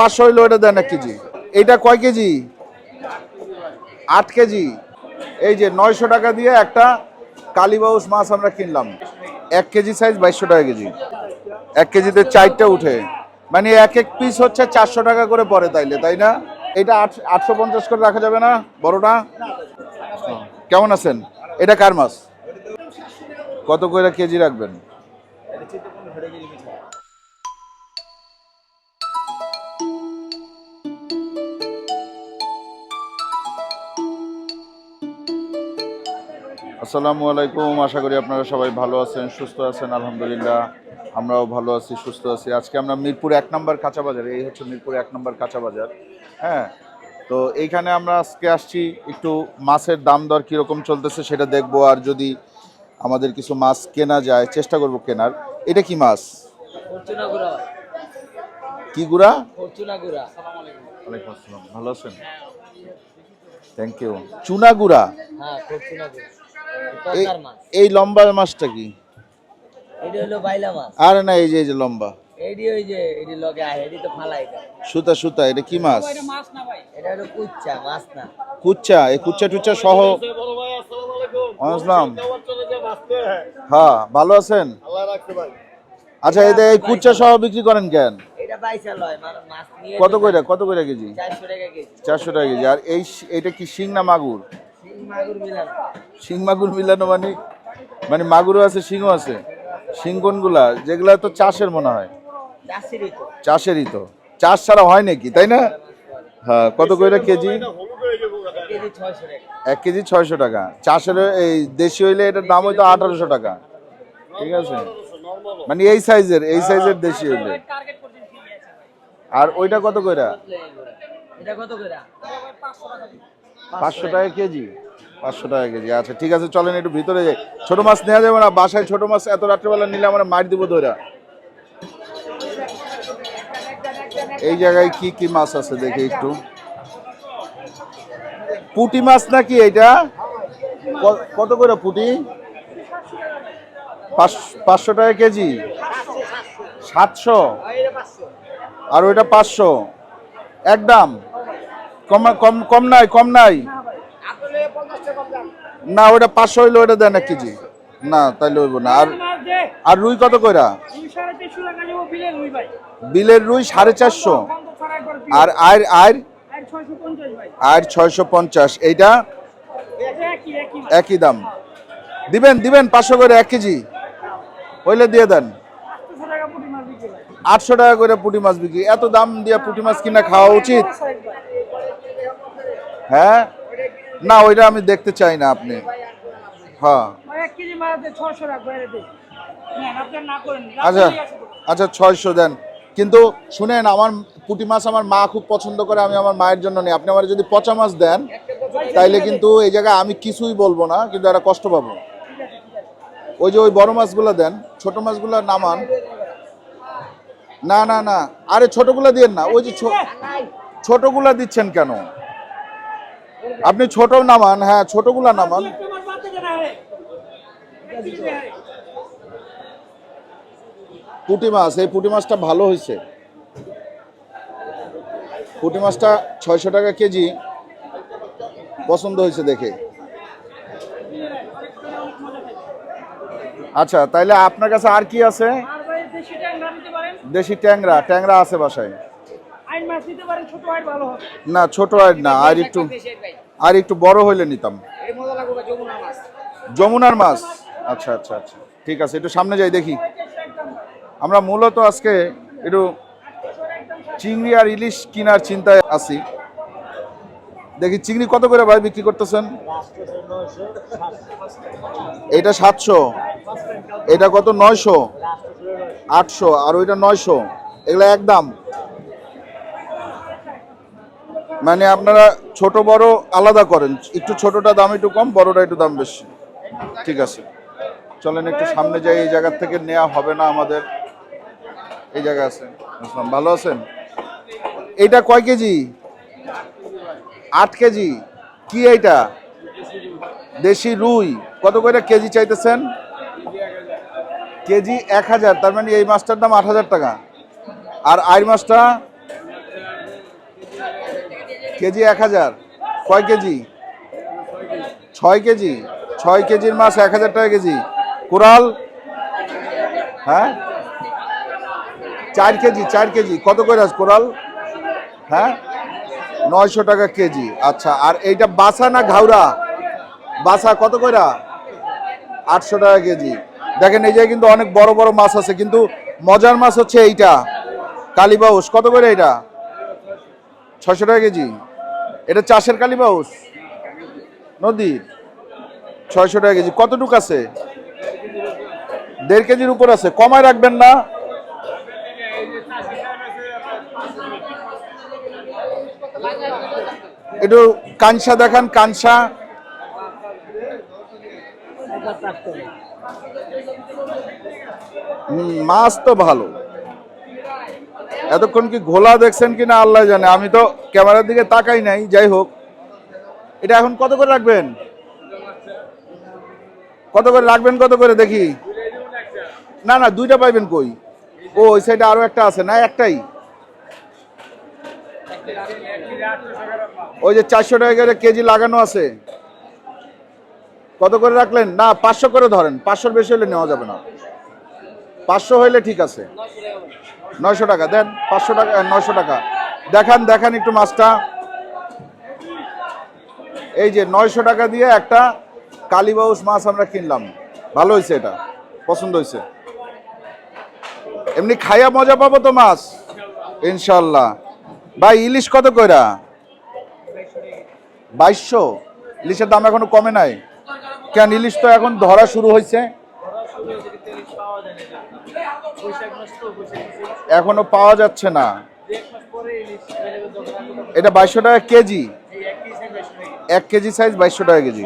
পাঁচশো হইল এটা দেন এক কেজি। এইটা কয় কেজি? আট কেজি। এই যে নয়শো টাকা দিয়ে একটা কালীবাউস মাছ আমরা কিনলাম। এক কেজি সাইজ বাইশশো টাকা কেজি। এক কেজিতে চারটা উঠে। মানে এক এক পিস হচ্ছে চারশো টাকা করে পড়ে তাইলে, তাই না? এটা আট আটশো পঞ্চাশ করে রাখা যাবে না, বড়টা? কেমন আছেন? এটা কার মাছ? কত করে কেজি রাখবেন? আসসালামু আলাইকুম। আশা করি আপনারা সবাই ভালো আছেন সুস্থ আছেন আলহামদুলিল্লাহ। আমরাও ভালো আছি সুস্থ আছি। আজকে আমরা মিরপুর এক নম্বর কাঁচা বাজার এই হচ্ছে মিরপুর এক নম্বর কাঁচা বাজার হ্যাঁ? তো এইখানে আমরা আজকে আসছি একটু মাছের দাম দর কীরকম চলতেছে সেটা দেখব আর যদি আমাদের কিছু মাছ কেনা যায় চেষ্টা করব কেনার। এটা কি মাছ? কি গুড়া? ওয়ালাইকুম আসসালাম। ভালো আছেন? থ্যাংক ইউ চুনা গুড়া? হ্যাঁ এই মাছ। লম্বা মাছটা কি? এটি হলো বাইলা মাছ। আরে না এই যে এই যে লম্বা। এটি ওই যে এটি লগে আয় এটি তো ফালাই সুতা সুতা এটা কি মাছ? এটা হলো কুচ্চা মাছ না। কুচ্চা এই কুচ্চা টুচ্চা সহ আসসালাম হ্যাঁ ভালো আছেন? আচ্ছা এতে এই কুচ্চা সহ বিক্রি করেন কেন? এটা বাইসা লয় মানে মাছ নিয়ে কত করে কত করে কেজি? চারশো টাকা কেজি। চারশো টাকা কেজি। আর এই এটা কি শিং না মাগুর? শিং মাগুর মিলানো মানে মানে মাগুরও আছে শিংও আছে। শিং কোনগুলা? যেগুলা তো চাষের মনে হয়। চাষেরই তো। চাষ ছাড়া হয় নাকি তাই না? হ্যাঁ কত করে কেজি? কেজি এক কেজি ছয়শো টাকা। চাষের এই দেশি হইলে এটার দাম হইতো আঠারোশো টাকা। ঠিক আছে? মানে এই সাইজের এই সাইজের দেশি হইলে। আর ওইটা কত কইরা? এটা কত করে পাঁচশো টাকা। কেজি? পাঁচশো টাকা কেজি। আচ্ছা ঠিক আছে চলেন একটু ভিতরে যাই। ছোট মাছ নেওয়া যাবে না বাসায় ছোট মাছ এত রাত্রেবেলা নিলে আমরা মার দিব ধরা এই জায়গায় কি কি মাছ আছে দেখি একটু। পুটি মাছ নাকি এটা কত করে পুটি? পাঁচ- পাঁচশো টাকা কেজি? সাতশো? আর ওইটা পাঁচশো। একদম কম কম কম নাই কম নাই। না ওটা পাঁচশো হইলে ওটা দেন এক কেজি। না, তাইলে হইব না। আর আর রুই কত কইরা? বিলের রুই সাড়ে চারশো। আর আয়ের আয়ের? আয়ের ছয়শো পঞ্চাশ। এইটা একই দাম। দিবেন দিবেন, পাঁচশো করে এক কেজি। হইলে দিয়ে দেন। আটশো টাকা করে পুঁটি মাছ বিক্রি। এত দাম দিয়ে পুঁটি মাছ কিনা খাওয়া উচিত? হ্যাঁ? না ওইটা আমি দেখতে চাই না আপনি। হ্যাঁ। আচ্ছা আচ্ছা ছয়শো দেন। কিন্তু শুনেন আমার পুঁটি মাছ আমার মা খুব পছন্দ করে আমি আমার মায়ের জন্য নেই। আপনি আমার যদি পচা মাছ দেন তাইলে কিন্তু এই জায়গায় আমি কিছুই বলব না কিন্তু একটা কষ্ট পাবো। ওই যে ওই বড় মাছগুলো দেন ছোট মাছগুলো নামান। না না না আরে ছোটগুলো দিয়েন না ওই যে ছোটগুলা দিচ্ছেন কেন? আপনি ছোট নামান হ্যাঁ ছোটগুলা নামান। পুঁটি মাছ এই পুঁটি মাছটা ভালো হয়েছে। পুঁটি মাছটা ছয়শো টাকা কেজি পছন্দ হয়েছে দেখে। আচ্ছা তাইলে আপনার কাছে আর কি আছে? দেশি ট্যাংরা ট্যাংরা আছে বাসায়। না ছোট আর না আর একটু আর একটু বড় হইলে নিতাম। যমুনার মাছ? আচ্ছা আচ্ছা আচ্ছা। ঠিক আছে একটু সামনে যাই দেখি। আমরা মূলত আজকে একটু চিংড়ি আর ইলিশ কেনার চিন্তায় আছি। দেখি চিংড়ি কত করে ভাই বিক্রি করতেছেন? এটা সাতশো। এটা কত? নয়শো। আটশো। আর ওইটা নয়শো। এগুলো একদম মানে আপনারা ছোট বড় আলাদা করেন। একটু ছোটটা দাম একটু কম, বড়টা একটু দাম বেশি। ঠিক আছে। চলেন একটু সামনে যাই, এই জায়গার থেকে নেওয়া হবে না আমাদের। এই জায়গা আছে। আসলাম। ভালো আছেন? এইটা কয় কেজি? আট কেজি। কি এইটা? দেশি রুই। কত করে কেজি চাইতেছেন? কেজি এক হাজার। তার মানে এই মাছটার দাম আট হাজার টাকা। আর আই মাছটা কেজি এক হাজার। কয় কেজি? ছয় কেজি। ছয় কেজির মাছ এক হাজার টাকা কেজি। কোরাল হ্যাঁ? চার কেজি চার কেজি। কত করে আছে কোরাল হ্যাঁ? নয়শো টাকা কেজি। আচ্ছা আর এইটা বাসা না ঘাউরা? বাসা কত কইরা? আটশো টাকা কেজি। দেখেন, এই জায়গায় কিন্তু অনেক বড় বড় মাছ আছে, কিন্তু মজার মাছ হচ্ছে এইটা। কালীবাউস। কত করে এটা ছশো টাকা কেজি। এটা চাষের কালীবাউস নদীর ছয়শো টাকা কেজি। কতটুক আছে? দেড় কেজির উপর আছে। কমায় রাখবেন না? একটু কাঞ্সা দেখান হুম, মাছ তো ভালো। এতক্ষণ কি ঘোলা দেখছেন কিনা আল্লাহ জানে। আমি তো ক্যামেরার দিকে তাকাই নাই, যাই হোক। এটা এখন কত করে রাখবেন? কত করে রাখবেন, কত করে দেখি? না না, দুইটা পাইবেন কই? ও, ওই সাইডে আরও একটা আছে না, একটাই? ওই যে চারশো টাকা করে কেজি লাগানো আছে। কত করে রাখলেন? না, পাঁচশো করে ধরেন, পাঁচশোর বেশি হলে নেওয়া যাবে না। পাঁচশো হইলে ঠিক আছে। নয়শো টাকা, দেন পাঁচশো টাকা নয়শো টাকা। দেখান দেখান একটু মাছটা। এই যে নয়শো টাকা দিয়ে একটা কালীবাউস মাছ আমরা কিনলাম। ভালো হয়েছে এটা, পছন্দ হয়েছে। এমনি খাইয়া মজা পাবো তো মাছ, ইনশাল্লাহ। ভাই, ইলিশ কত কইরা? বাইশশো। ইলিশের দাম এখনও কমে নাই। কেন, ইলিশ তো এখন ধরা শুরু হয়েছে। এখনও পাওয়া যাচ্ছে না। এটা বাইশশো টাকা কেজি। এক কেজি সাইজ বাইশশো টাকা কেজি।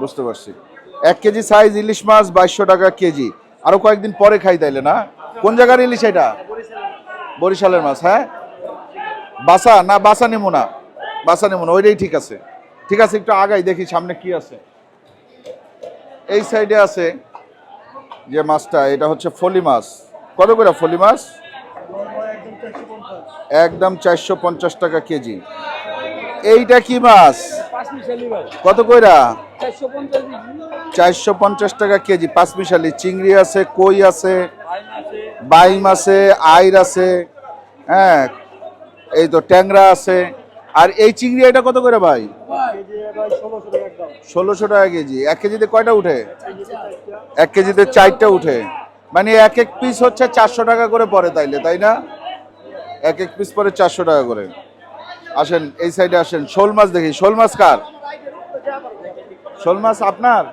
বুঝতে পারছি। এক কেজি সাইজ ইলিশ মাছ বাইশশো টাকা কেজি। আরও কয়েকদিন পরে খাই তাইলে না? কোন জায়গার ইলিশ এটা? বরিশালের মাছ হ্যাঁ? বাসা? না, বাসা নেব না। বাসা নেব না, ওইটাই ঠিক আছে। ঠিক আছে, একটু আগাই, দেখি সামনে কি আছে। এই সাইডে আছে যে মাছটা, এটা হচ্ছে ফলি মাছ। কত করে ফলি মাছ? একদম চারশো পঞ্চাশ টাকা কেজি। এইটা কি মাছ? কত কইরা? চারশো পঞ্চাশ টাকা কেজি পাঁচ মিশালি চিংড়ি আছে কই আছে? বাইম আছে। আইর আছে। হ্যাঁ এই তো ট্যাংরা আছে। আর এই চিংড়ি এটা কত করে ভাই? ষোলোশো টাকা কেজি। এক কেজিতে কয়টা উঠে? এক কেজিতে চারটা উঠে। মানে এক এক পিস হচ্ছে চারশো টাকা করে পরে তাইলে, তাই না? এক এক পিস পরে চারশো টাকা করে। আসেন, এই সাইডে আসেন। শোল মাছ দেখি। শোল মাছ কার? শোল মাছ আপনার?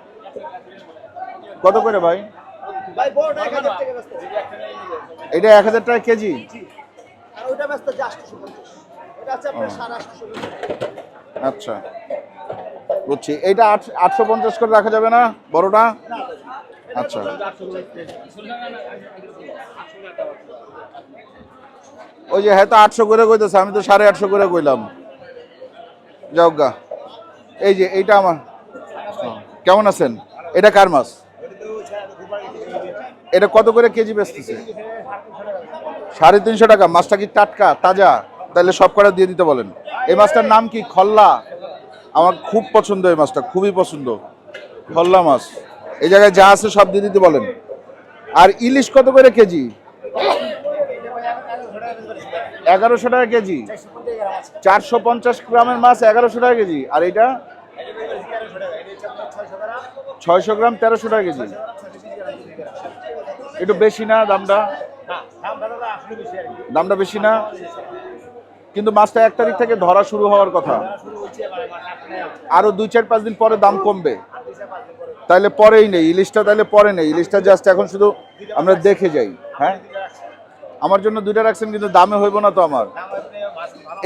কত করে ভাই? এটা এক হাজার টাকা কেজি? আচ্ছা। বুঝছি। আট- আটশো পঞ্চাশ করে রাখা যাবে না বড়টা? আচ্ছা। ওই যে হ্যাঁ তো আটশো করে কইতেছে, আমি তো সাড়ে আটশো করে কইলাম। যাও গা। এই যে, এইটা আমার। কেমন আছেন? এটা কার মাছ? এটা কত করে কেজি বেচতেছে? সাড়ে তিনশো টাকা। মাছটা কি টাটকা, তাজা? তাহলে সব কটা দিয়ে দিতে বলেন। এই মাছটার নাম কি? খল্লা? আমার খুব পছন্দ এই মাছটা, খুবই পছন্দ। খল্লা মাছ। এই জায়গায় যা আছে সব দিয়ে দিতে বলেন। আর ইলিশ কত করে কেজি? এগারোশো টাকা কেজি। চারশো পঞ্চাশ গ্রামের মাছ এগারোশো টাকা কেজি। আর এইটা? ছয়শো গ্রাম তেরোশো টাকা কেজি। একটু বেশি না দামটা? দামটা বেশি না? কিন্তু মাছটা এক তারিখ থেকে ধরা শুরু হওয়ার কথা। আরও দুই চার পাঁচ দিন পরে দাম কমবে। তাইলে পরেই নেই, ইলিশটা তাহলে পরে নেই, ইলিশটা জাস্ট এখন শুধু আমরা দেখে যাই হ্যাঁ? আমার জন্য দুইটা রাখছেন কিন্তু দামে হইব না তো আমার।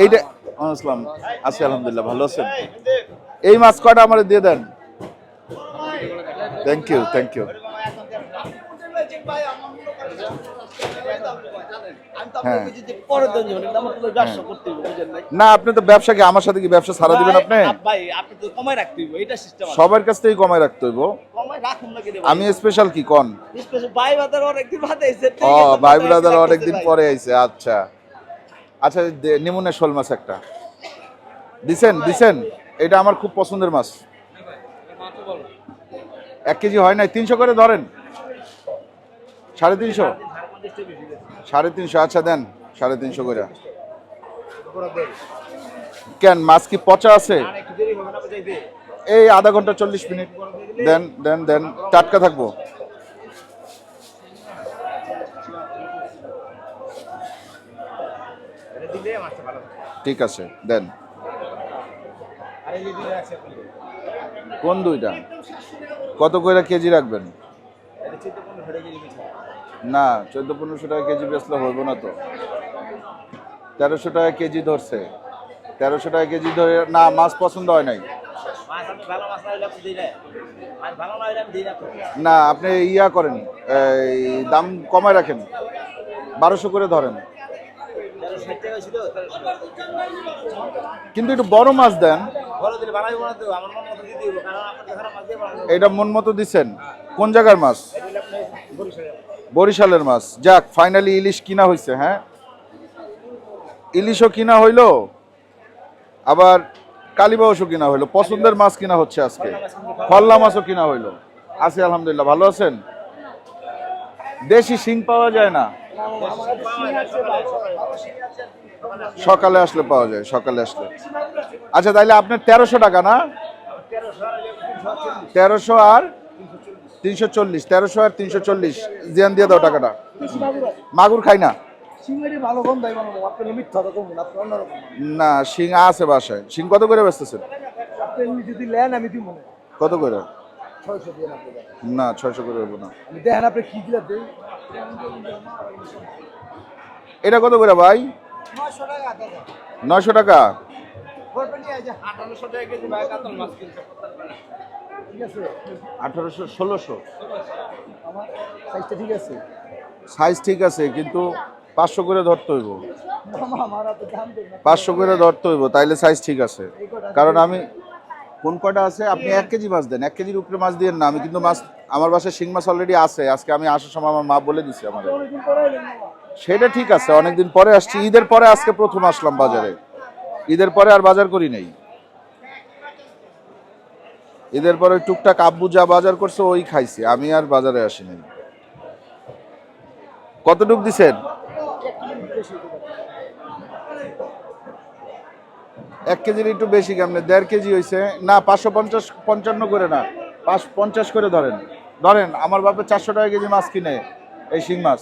এইটা, আসসালাম, আছি আলহামদুলিল্লাহ, ভালো আছেন? এই মাছ কটা আমার দিয়ে দেন। থ্যাংক ইউ থ্যাংক ইউ হ্যাঁ। না আপনি তো ব্যবসা কি আমার সাথে কি ব্যবসা দিবেন আপনি? সবার কাছ থেকেই কমায় রাখতে হইব। আমি স্পেশাল কি কন? ভাই অনেকদিন ও ভাই ব্রাদার অনেকদিন পরে আইছে আচ্ছা। আচ্ছা নিমুনের শোল মাছ একটা। দিছেন দিছেন? এটা আমার খুব পছন্দের মাছ। এক কেজি হয় নাই তিনশো করে ধরেন। সাড়ে তিনশো? সাড়ে তিনশো আচ্ছা দেন, সাড়ে তিনশো করে। কেন, মাছ কি পচা আছে? এই আধা ঘণ্টা চল্লিশ মিনিট। দেন দেন দেন, টাটকা থাকব। ঠিক আছে, দেন। কোন দুইটা? কত করে কেজি রাখবেন? না চোদ্দ পনেরোশো টাকা কেজি বেচলে হইব না তো। তেরোশো টাকা কেজি ধরছে। তেরোশো টাকা কেজি ধরে না মাছ পছন্দ হয় নাই। না আপনি ইয়া করেন এই দাম কমায় রাখেন। বারোশো করে ধরেন। কিন্তু একটু বড় মাছ দেন। এটা মন মতো দিচ্ছেন। কোন জায়গার মাছ। বরিশালের মাছ। যাক ফাইনালি ইলিশ কিনা হয়েছে হ্যাঁ? ইলিশও কিনা হইল, আবার কালীবাউসও কিনা হইল। পছন্দের মাছ কিনা হচ্ছে আজকে। ফল্লা মাছও কিনা হইল। আছি, আলহামদুলিল্লাহ। ভালো আছেন? দেশি শিং পাওয়া যায় না? সকালে আসলে পাওয়া যায়, সকালে আসলে। আচ্ছা তাইলে আপনার তেরোশো টাকা না? তেরোশো আর তিনশো চল্লিশ তেরোশো আর তিনশো চল্লিশ। জিয়ান দিয়ে দাও টাকাটা। মাগুর খাই না। না শিং আছে বাসায়। শিং কত করে বেচতেছেন? কত করে। না ছয়শো করে হব না। দেখেন আপনি কি এটা কত করে ভাই? নয়শো টাকা আঠারোশো ষোলোশো। সাইজটা ঠিক আছে? সাইজ ঠিক আছে কিন্তু পাঁচশো করে ধরতে হইব। পাঁচশো করে ধরতে হইব তাইলে সাইজ ঠিক আছে। কারণ আমি কোন কয়টা আছে? আপনি এক কেজি মাছ দেন এক কেজির উপরে মাছ দিয়েন না। আমি কিন্তু মাছ আমার বাসায় শিং মাছ অলরেডি আছে। আজকে আমি আসার সময় আমার মা বলে দিছি আমার সেটা ঠিক আছে অনেকদিন পরে আসছি। ঈদের পরে আজকে প্রথম আসলাম বাজারে। ঈদের পরে আর বাজার করি নাই। ঈদের পরে টুকটাক আব্বু যা বাজার করছে ওই খাইছি। আমি আর বাজারে আসি নাই কতটুক দিছেন? এক কেজির একটু বেশি কেমনে? দেড় কেজি হয়েছে না পাঁচশো পঞ্চাশ পঞ্চান্ন করে না। পাঁচ পঞ্চাশ করে ধরেন। ধরেন আমার বাপে চারশো টাকা কেজি মাছ কিনে এই শিং মাছ।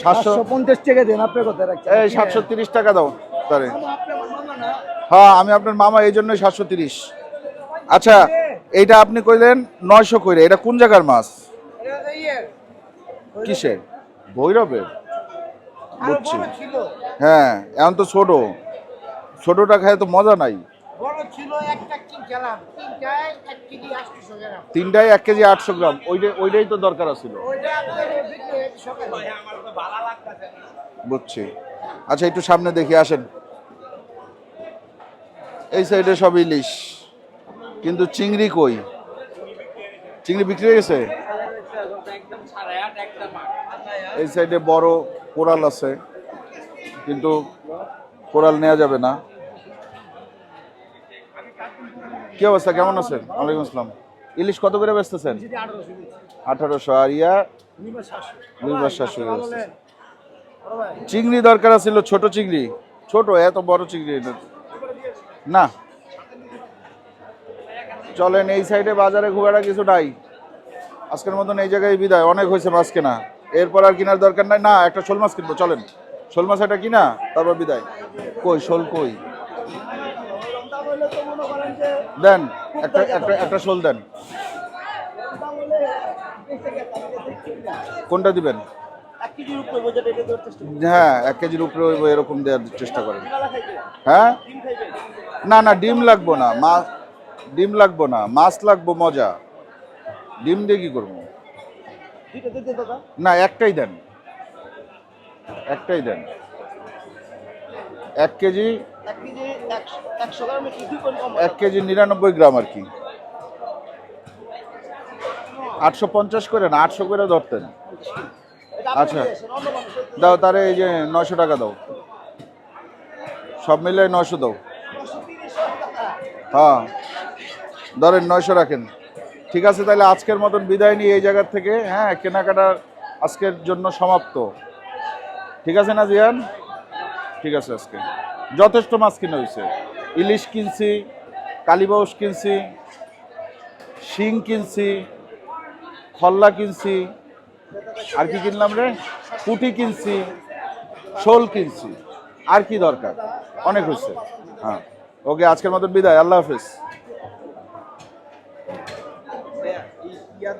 সাতশো পঞ্চাশ টাকা দেন আপনার কথা এই সাতশো তিরিশ টাকা দাও তারে মামা, আপনি আমার মামা না? হ্যাঁ আমি আপনার মামা এই জন্যই সাতশো তিরিশ। আচ্ছা এইটা আপনি কইলেন নয়শো কইরে এটা কোন জায়গার মাছ? ইয়ে কিসের? ভৈরবের? বুঝছি। হ্যাঁ এখন তো ছোট। ছোটটা খায় তো মজা নাই। তিনটায় এক কেজি আটশো গ্রাম। ওইটাই ওইটাই তো দরকার ছিল ওইটা আপনার বিক্রি হয়েছে সকালে। বুঝছি। আচ্ছা একটু সামনে দেখি আসেন। এই সাইডে সব ইলিশ। কিন্তু চিংড়ি কই? চিংড়ি বিক্রি হয়ে গেছে? এই সাইডে বড় কোরাল আছে, কিন্তু কোরাল নেওয়া যাবে না। কি অবস্থা? কেমন আছেন? ওয়ালাইকুম আসসালাম। ইলিশ কত করে বেচতেছেন? আঠারোশো। আর ইয়া? দুইবার সাতশো চিংড়ি দরকার ছিল ছোট চিংড়ি। ছোট, এত বড় চিংড়ি না। চলেন, এই সাইডে বাজারে খুব একটা কিছু নাই। আজকের মতন এই জায়গায় বিদায়। অনেক হয়েছে মাছ কেনা। এরপর আর কেনার দরকার নাই। না, একটা শোল মাছ কিনবো, চলেন। শোল মাছ একটা কিনা, তারপর বিদায়। কই, শোল কই? দেন, একটা একটা একটা শোল দেন। কোনটা দিবেন? হ্যাঁ এক কেজির উপরে এরকম দেওয়ার চেষ্টা করেন। হ্যাঁ? না না, ডিম লাগবো না। মাছ ডিম লাগবো না মাছ লাগবো মজা। ডিম দিয়ে কি করব? না একটাই দেন। একটাই দেন। এক কেজি এক কেজি নিরানব্বই গ্রাম আর কি। আটশো পঞ্চাশ করে না আটশো করে ধরতেন। আচ্ছা। দাও তারে এই যে নশো টাকা দাও। সব মিলে নশো দাও। হ্যাঁ। ধরেন নয়শো রাখেন। ঠিক আছে, তাহলে আজকের মতন বিদায় নিয়ে এই জায়গার থেকে। হ্যাঁ কেনাকাটার আজকের জন্য সমাপ্ত। ঠিক আছে না, জিয়ান? ঠিক আছে আজকে। যথেষ্ট মাছ কিনা হয়েছে ইলিশ কিনছি কালীবাউস কিনছি, শিং কিনছি, খল্লা কিনছি, আর কি কিনলাম রে? পুটি কিনছি, শোল কিনছি। আর কি দরকার? অনেক হয়েছে হ্যাঁ। ওকে, আজকের মতন বিদায়। আল্লাহ হাফিজ। yeah,